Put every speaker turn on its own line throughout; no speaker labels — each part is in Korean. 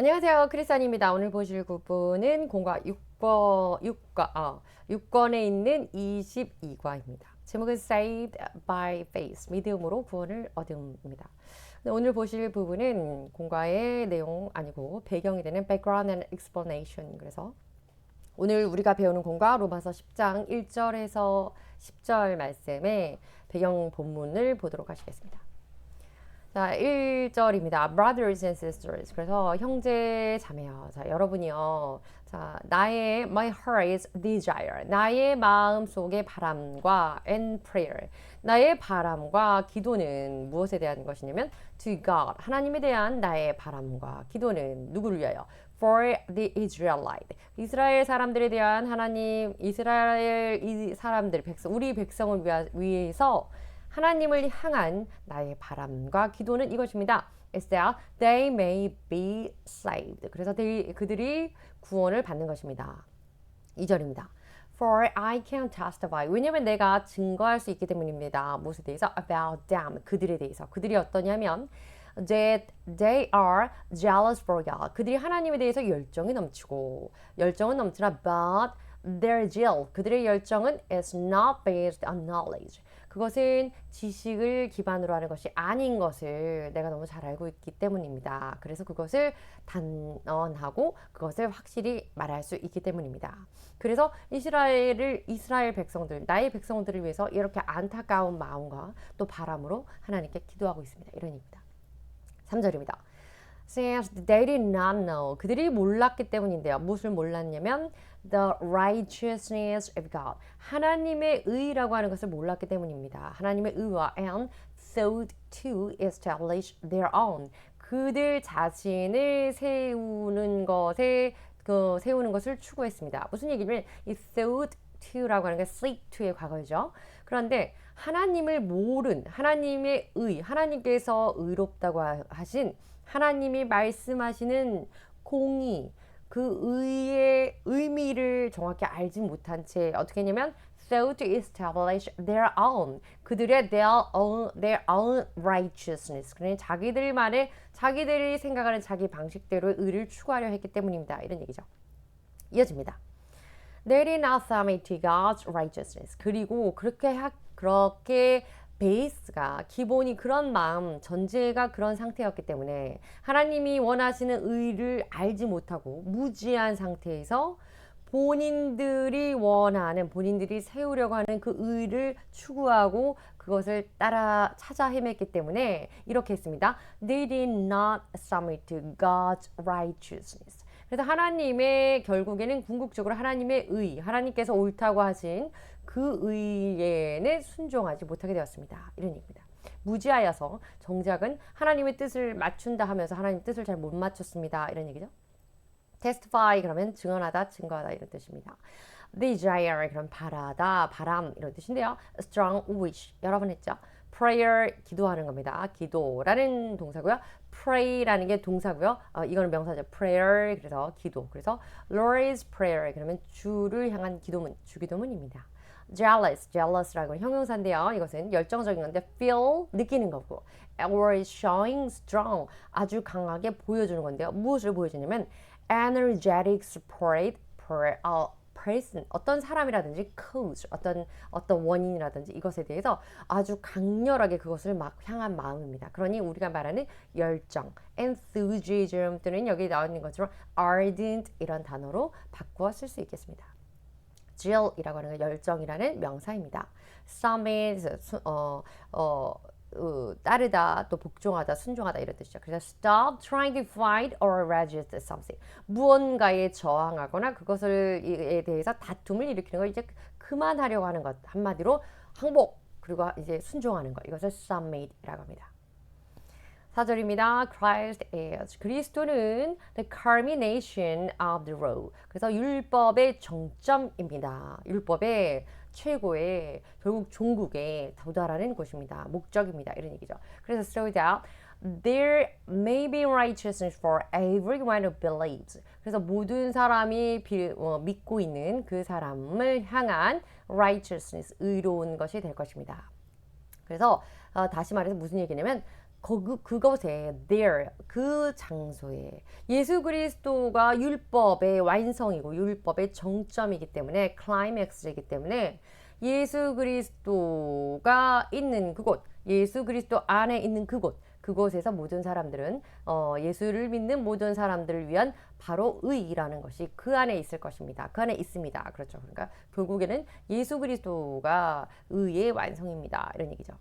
안녕하세요. 크리스안입니다. 오늘 보실 구분은 공과 6권, 6과, 어, 6권에 있는 22과입니다. 제목은 Saved by Faith, 믿음으로 구원을 얻음입니다. 오늘 보실 부분은 공과의 내용 아니고 배경이 되는 Background and Explanation. 그래서 오늘 우리가 배우는 공과 로마서 10장 1절에서 10절 말씀의 배경 본문을 보도록 하시겠습니다. 자, 1절입니다. Brothers and sisters. 그래서 형제 자매요. 자, 여러분이요. 자, 나의 my heart's desire. 나의 마음 속의 바람과 and prayer. 나의 바람과 기도는 무엇에 대한 것이냐면 to God. 하나님에 대한 나의 바람과 기도는 누구를 위하여? for the Israelite. 이스라엘 사람들에 대한 하나님 이스라엘 이 사람들 백성 우리 백성을 위해서 하나님을 향한 나의 바람과 기도는 이것입니다. that they may be saved. 그래서 그들이 구원을 받는 것입니다. 2절입니다. For I can testify. 왜냐면 내가 증거할 수 있기 때문입니다. 무엇에 대해서? About them. 그들에 대해서. 그들이 어떠냐면 that they are jealous for God. 그들이 하나님에 대해서 열정이 넘치고 열정은 넘치나 but their zeal. 그들의 열정은 is not based on knowledge. 그것은 지식을 기반으로 하는 것이 아닌 것을 내가 너무 잘 알고 있기 때문입니다. 그래서 그것을 단언하고 그것을 확실히 말할 수 있기 때문입니다. 그래서 이스라엘을 이스라엘 백성들, 나의 백성들을 위해서 이렇게 안타까운 마음과 또 바람으로 하나님께 기도하고 있습니다. 이런 입니다. 3절입니다. Since they did not know. 그들이 몰랐기 때문인데요. 무엇을 몰랐냐면 the righteousness of God. 하나님의 의라고 하는 것을 몰랐기 때문입니다. 하나님의 의와 and thought to establish their own. 그들 자신을 세우는 것에 그 세우는 것을 추구했습니다. 무슨 얘기냐면 이 thought to라고 하는 게 seek to의 과거죠. 그런데 하나님을 모른 하나님의 의, 하나님께서 의롭다고 하신 하나님이 말씀하시는 공의, 그 의의 의미를 정확히 알지 못한 채 어떻게 했냐면 failed to establish their own 그들의 their own their own righteousness 그러니 자기들만의 자기들이 생각하는 자기 방식대로 의를 추구하려 했기 때문입니다. 이런 얘기죠. 이어집니다. They did not submit to God's righteousness. 그리고 그렇게 하, 그렇게 베이스가 기본이 그런 마음 전제가 그런 상태였기 때문에 하나님이 원하시는 의를 알지 못하고 무지한 상태에서 본인들이 원하는 본인들이 세우려고 하는 그 의를 추구하고 그것을 따라 찾아 헤맸기 때문에 이렇게 했습니다. They did not submit to God's righteousness. 그래서 하나님의 결국에는 궁극적으로 하나님의 의, 하나님께서 옳다고 하신 그 의에는 순종하지 못하게 되었습니다. 이런 얘기입니다. 무지하여서 정작은 하나님의 뜻을 맞춘다 하면서 하나님 뜻을 잘 못 맞췄습니다. 이런 얘기죠. testify 그러면 증언하다, 증거하다 이런 뜻입니다. desire 그럼 바라다, 바람 이런 뜻인데요. strong wish 여러 번 했죠. prayer 기도하는 겁니다. 기도라는 동사고요. pray라는 게 동사고요. 어, 이거는 명사죠. prayer 그래서 기도. 그래서 Lord's prayer 그러면 주를 향한 기도문, 주기도문입니다. Jealous, jealous라고 형용사인데요. 이것은 열정적인 건데 feel 느끼는 거고 or showing strong 아주 강하게 보여주는 건데요. 무엇을 보여주냐면 energetic support a person 어떤 사람이라든지 cause 어떤 어떤 원인이라든지 이것에 대해서 아주 강렬하게 그것을 막 향한 마음입니다. 그러니 우리가 말하는 열정, enthusiasm 또는 여기 나와 있는 것처럼 ardent 이런 단어로 바꾸어 쓸 수 있겠습니다. Zeal이라고 하는 건 열정이라는 명사입니다. submit 어, 어, 어, 따르다 또 복종하다 순종하다 이런 뜻이죠. 그래서 stop trying to fight or resist something 무언가에 저항하거나 그것을에 대해서 다툼을 일으키는 걸 이제 그만하려고 하는 것 한마디로 항복 그리고 이제 순종하는 것 이것을 submit이라고 합니다. 4절입니다. Christ is. 그리스도는 the culmination of the law. 그래서 율법의 정점입니다. 율법의 최고의 결국 종국에 도달하는 곳입니다. 목적입니다. 이런 얘기죠. 그래서 so that there may be righteousness for everyone who believes. 그래서 모든 사람이 비, 어, 믿고 있는 그 사람을 향한 righteousness, 의로운 것이 될 것입니다. 그래서 어, 다시 말해서 무슨 얘기냐면 그, 그것에 there 그 장소에 예수 그리스도가 율법의 완성이고 율법의 정점이기 때문에 클라이맥스이기 때문에 예수 그리스도가 있는 그곳 예수 그리스도 안에 있는 그곳 그곳에서 모든 사람들은 어, 예수를 믿는 모든 사람들을 위한 바로 의라는 것이 그 안에 있을 것입니다. 그 안에 있습니다. 그렇죠. 그러니까 결국에는 예수 그리스도가 의의 완성입니다. 이런 얘기죠.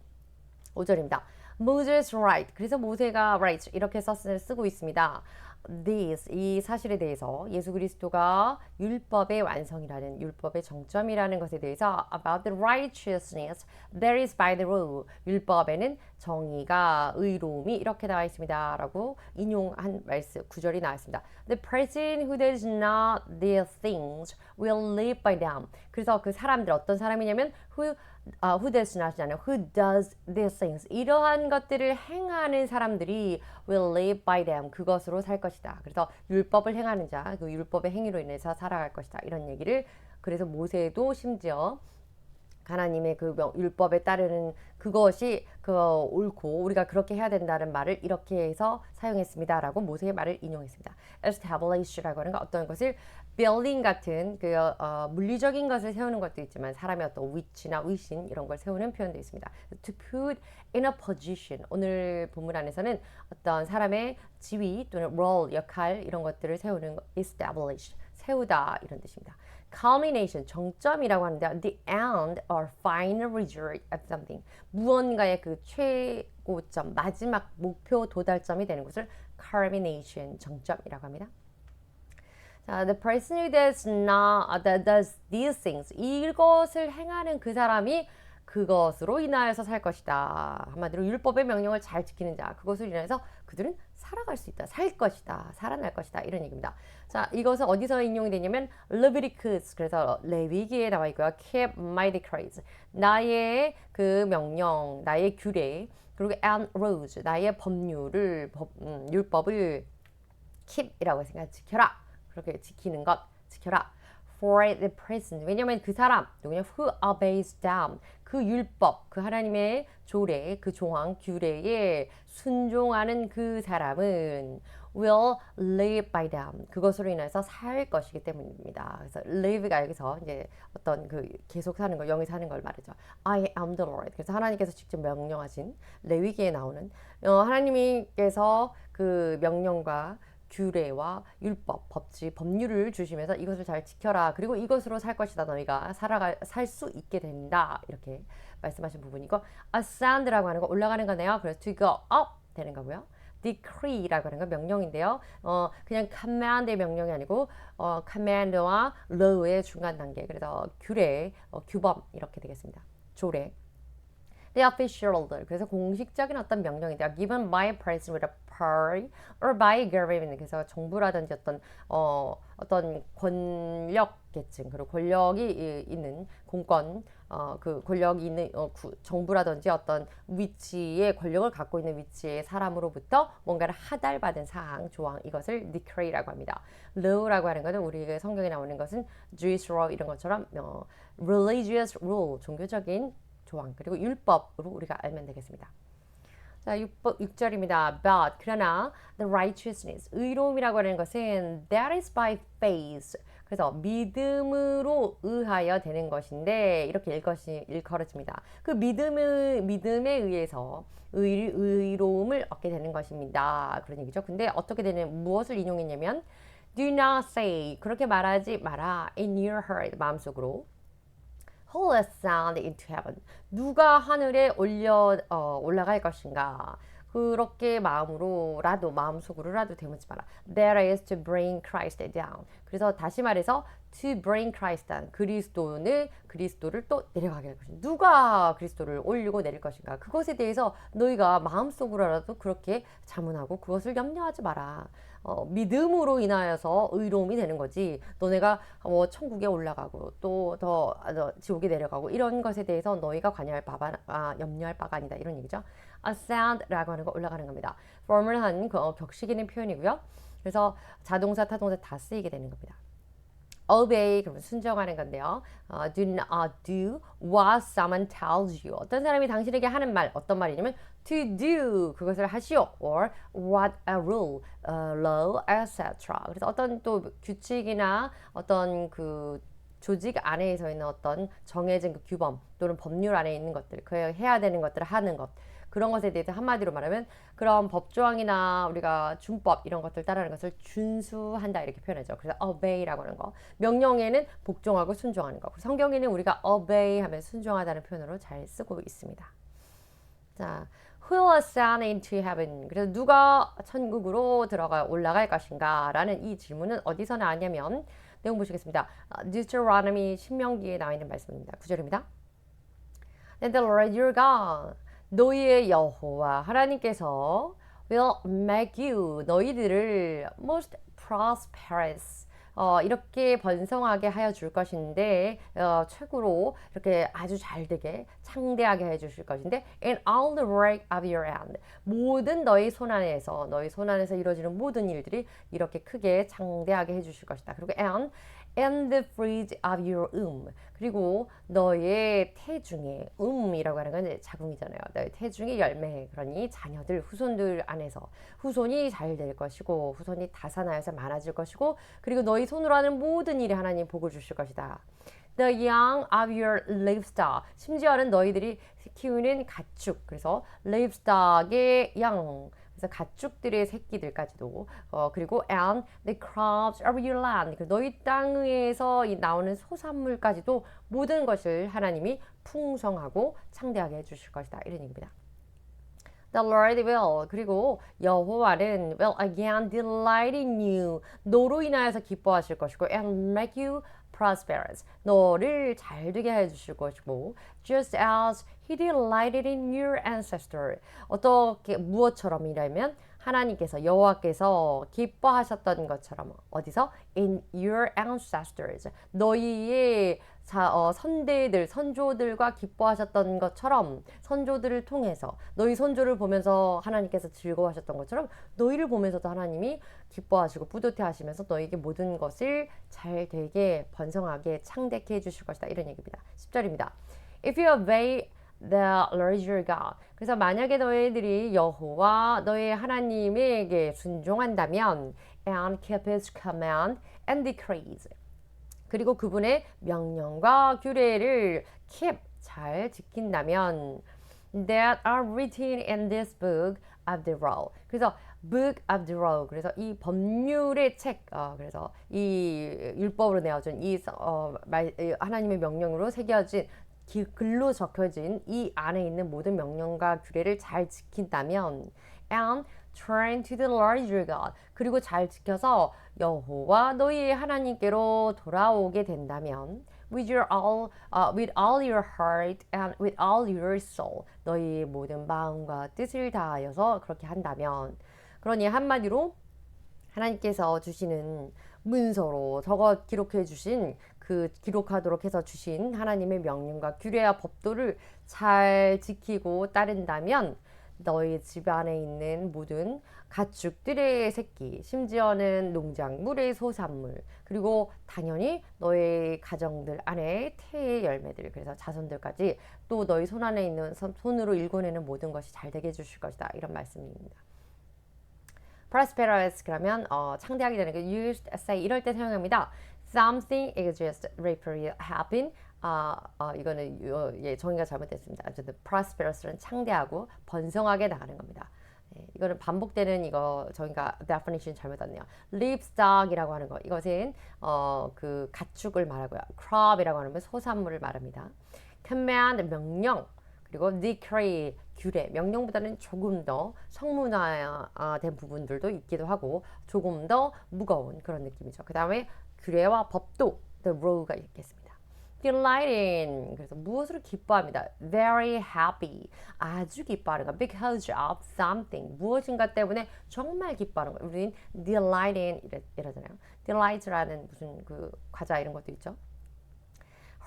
5절입니다. Moses right. 그래서 모세가 right 이렇게 썼, 쓰고 있습니다. this 이 사실에 대해서 예수 그리스도가 율법의 완성이라는 율법의 정점이라는 것에 대해서 about the righteousness that is by the law 율법에는 정의가 의로움이 이렇게 나와 있습니다라고 인용한 말씀 구절이 나왔습니다. The person who does not these things will live by them. 그래서 그 사람들 어떤 사람이냐면 who 아, who does not잖아요. Who does these things. 이러한 것들을 행하는 사람들이 will live by them. 그것으로 살 것이다. 그래서 율법을 행하는 자, 그 율법의 행위로 인해서 살아갈 것이다. 이런 얘기를 그래서 모세도 심지어 하나님의 그 율법에 따르는 그것이 그 옳고 우리가 그렇게 해야 된다는 말을 이렇게 해서 사용했습니다라고 모세의 말을 인용했습니다. establish라고 하는 건 어떤 것을 building 같은 그 어, 물리적인 것을 세우는 것도 있지만 사람의 어떤 위치나 위신 이런 걸 세우는 표현도 있습니다. to put in a position 오늘 본문 안에서는 어떤 사람의 지위 또는 role 역할 이런 것들을 세우는 establish 세우다 이런 뜻입니다. culmination 정점이라고 하는데 the end or final result of something 무언가의 그 최고점 마지막 목표 도달점이 되는 것을 culmination 정점이라고 합니다. 자, the person who does not that does these things 이것을 행하는 그 사람이 그것으로 인하여서 살 것이다. 한마디로 율법의 명령을 잘 지키는 자 그것을 인하여서 그들은 살아갈 수 있다. 살 것이다. 살아날 것이다. 이런 얘기입니다. 자, 이것은 어디서 인용이 되냐면 레비티크스 그래서 레위기에 나와 있고요. keep my decrees 나의 그 명령, 나의 규례 그리고 and rules 나의 법률을 법, 음, 율법을 keep이라고 생각 지켜라. 그렇게 지키는 것 지켜라. for the present. 왜냐면 그 사람, 누구냐? who obeys them. 그 율법, 그 하나님의 조례, 그 조항, 규례에 순종하는 그 사람은 will live by them. 그것으로 인해서 살 것이기 때문입니다. 그래서 live가 여기서 이제 어떤 그 계속 사는 걸, 영이 사는 걸 말이죠. I am the Lord. 그래서 하나님께서 직접 명령하신 레위기에 나오는 어, 하나님께서 그 명령과 규례와 율법, 법칙, 법률을 주시면서 이것을 잘 지켜라. 그리고 이것으로 살 것이다. 너희가 살아갈 살 수 있게 된다. 이렇게 말씀하신 부분이고 ascend라고 하는 거 올라가는 거네요. 그래서 to go up 되는 거고요. decree라고 하는 건 명령인데요. 어, 그냥 command의 명령이 아니고 어, command와 law의 중간 단계. 그래서 규례, 어, 규범 이렇게 되겠습니다. 조례. The official들. 그래서 공식적인 어떤 명령인데요. given by person with a power or by government. 그래서 정부라든지 어떤 어 어떤 권력 계층 그리고 권력이 있는 공권 어 그 권력이 있는 어, 구, 정부라든지 어떤 위치에 권력을 갖고 있는 위치의 사람으로부터 뭔가를 하달받은 사항 조항 이것을 decree라고 합니다. law라고 하는 것은 우리 성경에 나오는 것은 Jewish law 이런 것처럼 어, religious rule 종교적인 조항 그리고 율법으로 우리가 알면 되겠습니다. 자, 6번, 6절입니다. But 그러나 the righteousness 의로움이라고 하는 것은 that is by faith. 그래서 믿음으로 의하여 되는 것인데 이렇게 일것이 일컬어집니다. 그 믿음의 믿음에 의해서 의, 의로움을 얻게 되는 것입니다. 그런 얘기죠. 근데 어떻게 되는 무엇을 인용했냐면 do not say 그렇게 말하지 마라 in your heart 마음속으로 who ascend into heaven? 누가 하늘에 올려 어, 올라갈 것인가? 그렇게 마음으로라도 마음속으로라도 되묻지 마라. That is to bring Christ down. 그래서 다시 말해서 to bring Christ down. 그리스도는 그리스도를 또 내려가게 할 것인가. 누가 그리스도를 올리고 내릴 것인가. 그것에 대해서 너희가 마음속으로라도 그렇게 자문하고 그것을 염려하지 마라. 어, 믿음으로 인하여서 의로움이 되는 거지. 너네가 뭐 천국에 올라가고 또더 어, 지옥에 내려가고 이런 것에 대해서 너희가 관여할 바가 아, 염려할 바가 아니다. 이런 얘기죠. Ascend라고 하는 거 올라가는 겁니다. formal한 그, 어, 격식 있는 표현이고요. 그래서 자동사, 타동사 다 쓰이게 되는 겁니다. obey 그러면 순종하는 건데요. 어, do not do what someone tells you. 어떤 사람이 당신에게 하는 말 어떤 말이냐면 to do 그것을 하시오 or what a rule, a law, etc. 그래서 어떤 또 규칙이나 어떤 그 조직 안에서 있는 어떤 정해진 그 규범 또는 법률 안에 있는 것들, 그 해야 되는 것들을 하는 것. 그런 것에 대해서 한마디로 말하면 그런 법조항이나 우리가 준법 이런 것들 따르는 것을 준수한다 이렇게 표현하죠. 그래서 obey라고 하는 거. 명령에는 복종하고 순종하는 거. 성경에는 우리가 obey 하면 순종하다는 표현으로 잘 쓰고 있습니다. 자, who ascend into heaven? 그래서 누가 천국으로 들어가 올라갈 것인가? 라는 이 질문은 어디서 나왔냐면 내용 보시겠습니다. Deuteronomy 신명기에 나와 있는 말씀입니다. 9절입니다. And the Lord your God 너희의 여호와 하나님께서 will make you 너희들을 most prosperous 어, 이렇게 번성하게 하여 줄 것인데 어, 최고로 이렇게 아주 잘 되게 창대하게 해 주실 것인데 in all the work of your hand 모든 너희 손 안에서 너희 손 안에서 이루어지는 모든 일들이 이렇게 크게 창대하게 해 주실 것이다. 그리고 and and the fruit of your womb. 그리고 너의 태중의 음이라고 하는 건 자궁이잖아요. 너의 태중의 열매. 그러니 자녀들, 후손들 안에서 후손이 잘 될 것이고 후손이 다산하여서 많아질 것이고 그리고 너희 손으로 하는 모든 일에 하나님 복을 주실 것이다. The young of your livestock. 심지어는 너희들이 키우는 가축. 그래서 livestock의 양. 그래서 가축들의 새끼들까지도. 어, 그리고 and the crops of your land. 그 너희 땅에서 나오는 소산물까지도 모든 것을 하나님이 풍성하고 창대하게 해주실 것이다. 이런 얘기입니다. The Lord will. 그리고 여호와는 will again delight in you. 너로 인하여서 기뻐하실 것이고 and make you prosperous. 너를 잘 되게 해 주실 것이고 just as he delighted in your ancestor 어떻게 무엇처럼이라면 하나님께서 여호와께서 기뻐하셨던 것처럼 어디서 in your ancestors 너희의 자, 어, 선대들, 선조들과 기뻐하셨던 것처럼 선조들을 통해서 너희 선조를 보면서 하나님께서 즐거워하셨던 것처럼 너희를 보면서도 하나님이 기뻐하시고 뿌듯해 하시면서 너에게 모든 것을 잘 되게 번성하게 창대케 해주실 것이다. 이런 얘기입니다. 10절입니다. If you obey the Lord your God. 그래서 만약에 너희들이 여호와 너희 하나님에게 순종한다면 and keep his command and decrees. 그리고 그분의 명령과 규례를 keep 잘 지킨다면 that are written in this book of the law. 그래서 book of the law. 그래서 이 법률의 책. 어, 그래서 이 율법으로 내어준 이 어, 말, 하나님의 명령으로 새겨진 글로 적혀진 이 안에 있는 모든 명령과 규례를 잘 지킨다면 and turn to the Lord your God. 그리고 잘 지켜서 여호와 너희의 하나님께로 돌아오게 된다면 with your all uh, with all your heart and with all your soul 너희의 모든 마음과 뜻을 다하여서 그렇게 한다면 그러니 한마디로 하나님께서 주시는 문서로 적어 기록해 주신 그 기록하도록 해서 주신 하나님의 명령과 규례와 법도를 잘 지키고 따른다면 너희 집 안에 있는 모든 가축들의 새끼, 심지어는 농작물의 소산물, 그리고 당연히 너의 가정들 안에 태의 열매들, 그래서 자손들까지 또 너희 손 안에 있는 손으로 일궈내는 모든 것이 잘 되게 해주실 것이다. 이런 말씀입니다. prosperous 그러면 어, 창대하게 되는 게 used say 이럴 때 사용합니다. Something is just rapidly happen 아, 아 이거는 어, 예, 정의가 잘못됐습니다. 어쨌든 prosperous는 창대하고 번성하게 나가는 겁니다. 예, 이거는 반복되는 이거 저희가 definition 잘못했네요. livestock이라고 하는 거 이것은 어, 그 가축을 말하고요. crop이라고 하는 건 소산물을 말합니다. command 명령 그리고 decree 규례 명령보다는 조금 더 성문화된 부분들도 있기도 하고 조금 더 무거운 그런 느낌이죠. 그 다음에 규례와 법도 the law가 있겠습니다. delight in 그래서 무엇으로 기뻐합니다. very happy 아주 기뻐하는 거 because of something 무엇인가 때문에 정말 기뻐하는 거 우리는 delight in 이래, 이러잖아요. delight라는 무슨 그 과자 이런 것도 있죠.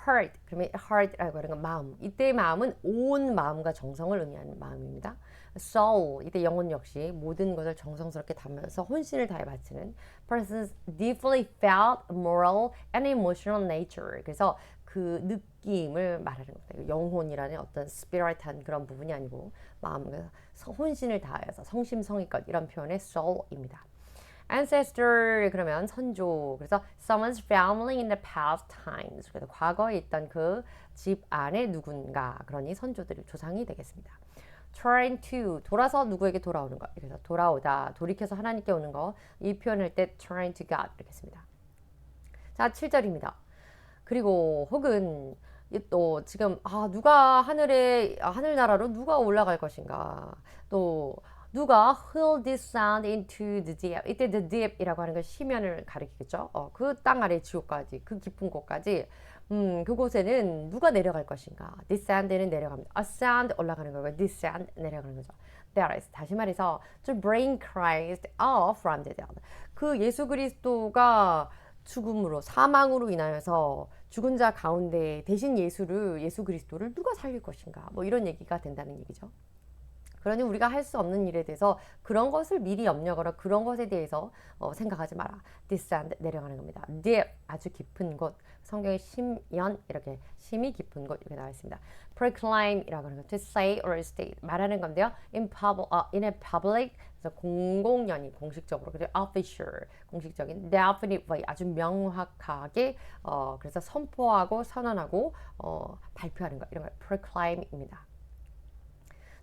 Heart 그러면 heart라고 하는 건 마음. 이때의 마음은 온 마음과 정성을 의미하는 마음입니다. soul 이때 영혼 역시 모든 것을 정성스럽게 담으면서 혼신을 다해 바치는 person's deeply felt moral and emotional nature. 그래서 그 느낌을 말하는 겁니다. 영혼이라는 어떤 스피릿한 그런 부분이 아니고 마음과 혼신을 다해서 성심성의껏 이런 표현의 soul입니다. Ancestor 그러면 선조. 그래서 someone's family in the past times. 그래서 과거에 있던 그 집 안에 누군가 그러니 선조들이 조상이 되겠습니다. trying to 돌아서 누구에게 돌아오는 것 그래서 돌아오다 돌이켜서 하나님께 오는 거. 이 표현할 때 trying to God 이렇게 습니다. 자 7절입니다. 그리고 혹은 또 지금 아 누가 하늘에 아, 하늘나라로 누가 올라갈 것인가? 또 누가 will descend into the deep 이때 the deep이라고 하는 건 심연을 가리키겠죠. 어, 그 땅 아래 지옥까지 그 깊은 곳까지 음, 그곳에는 누가 내려갈 것인가? descend는 내려갑니다. ascend 올라가는 거고 descend 내려가는 거죠. That is 다시 말해서 to bring Christ up from the dead. 그 예수 그리스도가 죽음으로 사망으로 인하여서 죽은 자 가운데 대신 예수를 예수 그리스도를 누가 살릴 것인가? 뭐 이런 얘기가 된다는 얘기죠. 그러니 우리가 할 수 없는 일에 대해서 그런 것을 미리 염려하거나 그런 것에 대해서 어, 생각하지 마라. descend 내려가는 겁니다. deep 아주 깊은 곳. 성경의 심연 이렇게 심이 깊은 곳 이렇게 나와 있습니다. proclaim이라고 하는 것, to say or state 말하는 건데요. in public, uh, in a public 그래서 공공연히 공식적으로 그리고 official 공식적인 definite way 아주 명확하게 어, 그래서 선포하고 선언하고 어, 발표하는 것 이런 걸 proclaim입니다.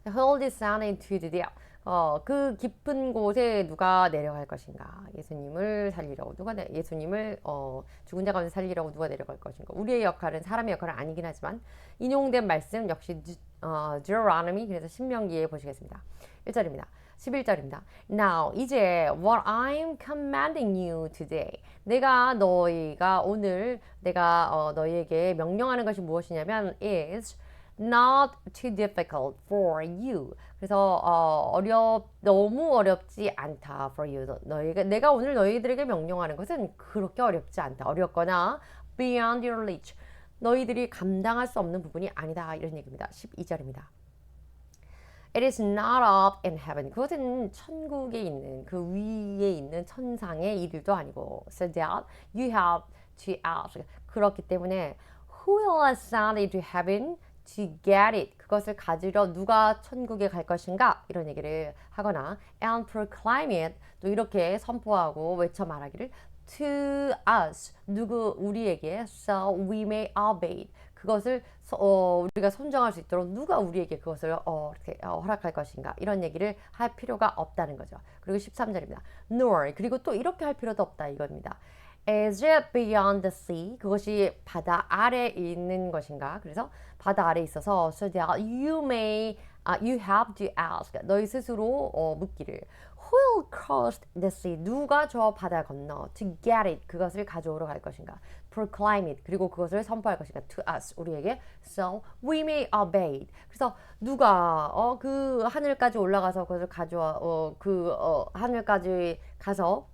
Hold his son into the deep. 어, 그 깊은 곳에 누가 내려갈 것인가? 예수님을 살리려고 누가 내, 예수님을 어, 죽은 자 가운데 살리려고 누가 내려갈 것인가? 우리의 역할은 사람의 역할은 아니긴 하지만 인용된 말씀 역시 어, Deuteronomy 그래서 신명기에 보시겠습니다. 1절입니다. 11절입니다. Now 이제 what I'm commanding you today. 내가 너희가 오늘 내가 어, 너희에게 명령하는 것이 무엇이냐면 is not too difficult for you. 그래서 어, 어렵 너무 어렵지 않다 for you. 너희가 내가 오늘 너희들에게 명령하는 것은 그렇게 어렵지 않다. 어렵거나 beyond your reach. 너희들이 감당할 수 없는 부분이 아니다. 이런 얘기입니다. 12절입니다. It is not up in heaven. 그것은 천국에 있는 그 위에 있는 천상의 일도 아니고 so that you have to ask. 그렇기 때문에 who will ascend into heaven to get it. 그것을 가지러 누가 천국에 갈 것인가? 이런 얘기를 하거나 and proclaim it. 또 이렇게 선포하고 외쳐 말하기를 to us. 누구 우리에게 so we may obey. 그것을 어, 우리가 선정할 수 있도록 누가 우리에게 그것을 어, 이렇게 어, 허락할 것인가? 이런 얘기를 할 필요가 없다는 거죠. 그리고 13절입니다. nor. 그리고 또 이렇게 할 필요도 없다 이겁니다. Is it beyond the sea? 그것이 바다 아래 있는 것인가? 그래서 바다 아래 있어서 so that you may, uh, you have to ask. 너희 스스로 어, 묻기를 Who will cross the sea? 누가 저 바다 건너 to get it? 그것을 가져오러 갈 것인가? proclaim it. 그리고 그것을 선포할 것인가? to us. 우리에게 so we may obey. 그래서 누가 어, 그 하늘까지 올라가서 그것을 가져와 어, 그 어, 하늘까지 가서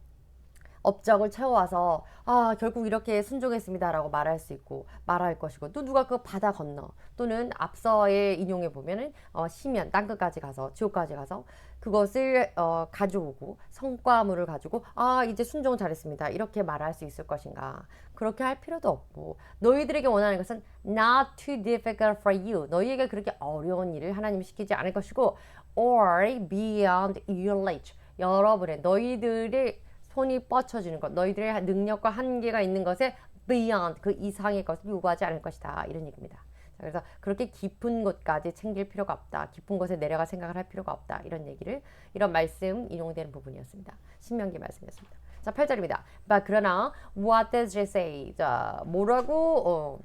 업적을 채워와서 아 결국 이렇게 순종했습니다라고 말할 수 있고 말할 것이고 또 누가 그 바다 건너 또는 앞서의 인용해 보면은 어, 시면 땅끝까지 가서 지옥까지 가서 그것을 어, 가져오고 성과물을 가지고 아 이제 순종 잘했습니다. 이렇게 말할 수 있을 것인가? 그렇게 할 필요도 없고 너희들에게 원하는 것은 not too difficult for you. 너희에게 그렇게 어려운 일을 하나님이 시키지 않을 것이고 or beyond your reach. 여러분의 너희들의 손이 뻗쳐지는 것, 너희들의 능력과 한계가 있는 것에 beyond 그 이상의 것을 요구하지 않을 것이다 이런 얘기입니다. 그래서 그렇게 깊은 곳까지 챙길 필요가 없다. 깊은 곳에 내려갈 생각을 할 필요가 없다. 이런 얘기를 이런 말씀 인용되는 부분이었습니다. 신명기 말씀이었습니다. 자, 8절입니다. But 그러나 what does it say? 자, 뭐라고 어,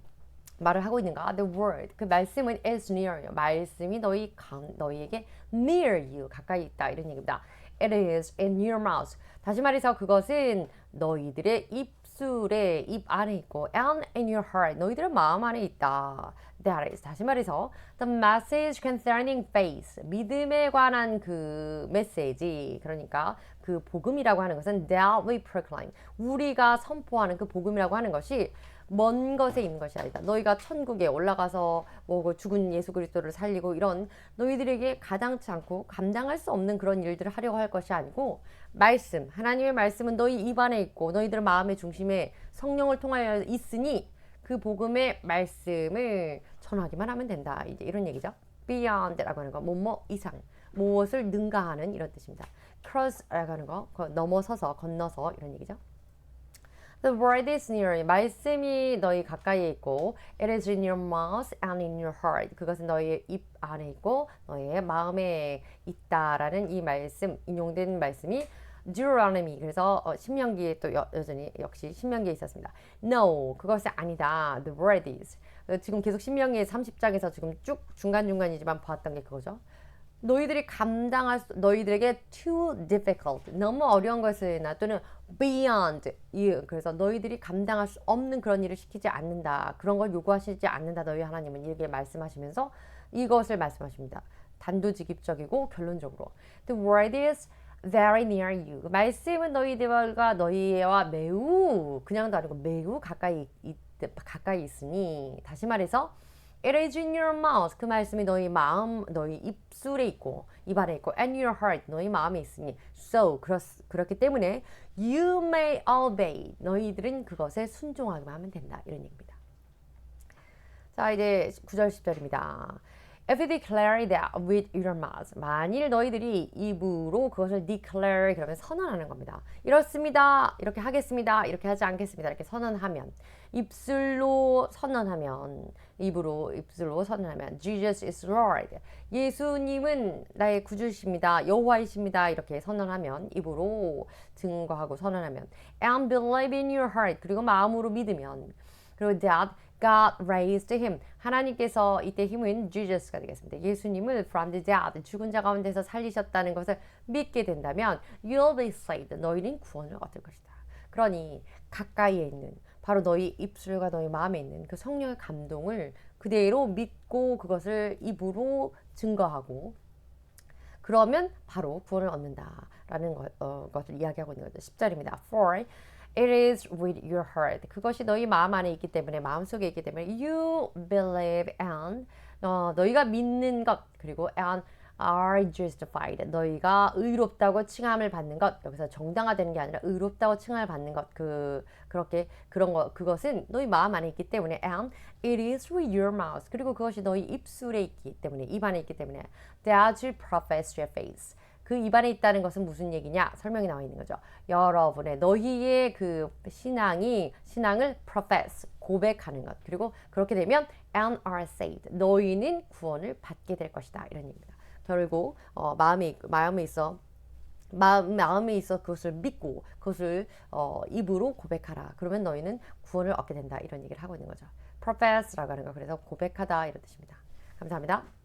말을 하고 있는가? The word 그 말씀은 is near. 말씀이 너희 강, 너희에게 near you 가까이 있다 이런 얘기입니다. It is in your mouth. 다시 말해서 그것은 너희들의 입술에 입 안에 있고 and in your heart. 너희들의 마음 안에 있다. That is 다시 말해서 the message concerning faith. 믿음에 관한 그 메시지. 그러니까 그 복음이라고 하는 것은 that we proclaim. 우리가 선포하는 그 복음이라고 하는 것이 먼 것에 있는 것이 아니다. 너희가 천국에 올라가서 뭐그 죽은 예수 그리스도를 살리고 이런 너희들에게 가당치 않고 감당할 수 없는 그런 일들을 하려고 할 것이 아니고 말씀 하나님의 말씀은 너희 입안에 있고 너희들 마음의 중심에 성령을 통하여 있으니 그 복음의 말씀을 전하기만 하면 된다. 이제 이런 얘기죠. beyond라고 하는 거, 뭐뭐 이상, 무엇을 능가하는 이런 뜻입니다. cross라고 하는 거, 그 넘어서서, 건너서 이런 얘기죠. The word is near. 말씀이 너희 가까이에 있고, it is in your mouth and in your heart. 그것은 너희의 입 안에 있고, 너희의 마음에 있다라는 이 말씀, 인용된 말씀이 Deuteronomy. 그래서 어, 신명기에 또 여, 여전히 역시 신명기에 있었습니다. No, 그것이 아니다. The word is. 어, 지금 계속 신명기 30장에서 지금 쭉 중간 중간이지만 보았던 게 그거죠. 너희들이 감당할 수, 너희들에게 too difficult 너무 어려운 것이나 또는 beyond 이 그래서 너희들이 감당할 수 없는 그런 일을 시키지 않는다 그런 걸 요구하시지 않는다 너희 하나님은 이렇게 말씀하시면서 이것을 말씀하십니다. 단도직입적이고 결론적으로. The word is very near you. 말씀은 너희들과 너희와 매우 그냥도 아니고 매우 가까이 있, 가까이 있으니 다시 말해서 It is in your mouth. 그 말씀이 너희 마음, 너희 입술에 있고 입안에 있고 and your heart. 너희 마음에 있으니 so 그렇, 그렇기 때문에 you may obey. 너희들은 그것에 순종하기만 하면 된다. 이런 얘기입니다. 자 이제 9절 10절입니다. If you declare that with your mouth, 만일 너희들이 입으로 그것을 declare 그러면 선언하는 겁니다. 이렇습니다. 이렇게 하겠습니다. 이렇게 하지 않겠습니다. 이렇게 선언하면 입술로 선언하면 입으로 입술로 선언하면 Jesus is Lord. 예수님은 나의 구주십니다. 여호와이십니다. 이렇게 선언하면 입으로 증거하고 선언하면 and believe in your heart 그리고 마음으로 믿으면 그리고 that God raised him. 하나님께서 이때 힘은 Jesus가 되겠습니다. 예수님을 from the dead, 죽은 자 가운데서 살리셨다는 것을 믿게 된다면 you'll be saved. 너희는 구원을 얻을 것이다. 그러니 가까이에 있는 바로 너희 입술과 너희 마음에 있는 그 성령의 감동을 그대로 믿고 그것을 입으로 증거하고 그러면 바로 구원을 얻는다라는 것, 어, 것을 이야기하고 있는 거죠. 10절입니다. For It is with your heart. 그것이 너희 마음 안에 있기 때문에 마음 속에 있기 때문에 you believe and 어, 너희가 믿는 것 그리고 and are justified. 너희가 의롭다고 칭함을 받는 것 여기서 정당화되는 게 아니라 의롭다고 칭함을 받는 것 그 그렇게 그런 거 그것은 너희 마음 안에 있기 때문에 and it is with your mouth. 그리고 그것이 너희 입술에 있기 때문에 입 안에 있기 때문에 that you profess your faith. 그 입안에 있다는 것은 무슨 얘기냐? 설명이 나와 있는 거죠. 여러분의 너희의 그 신앙이 신앙을 profess 고백하는 것. 그리고 그렇게 되면 and are saved. 너희는 구원을 받게 될 것이다. 이런 얘기입니다. 결국 어, 마음에 마음에 있어 마음, 마음에 있어 그것을 믿고 그것을 어, 입으로 고백하라. 그러면 너희는 구원을 얻게 된다. 이런 얘기를 하고 있는 거죠. profess라고 하는 거. 그래서 고백하다 이런 뜻입니다. 감사합니다.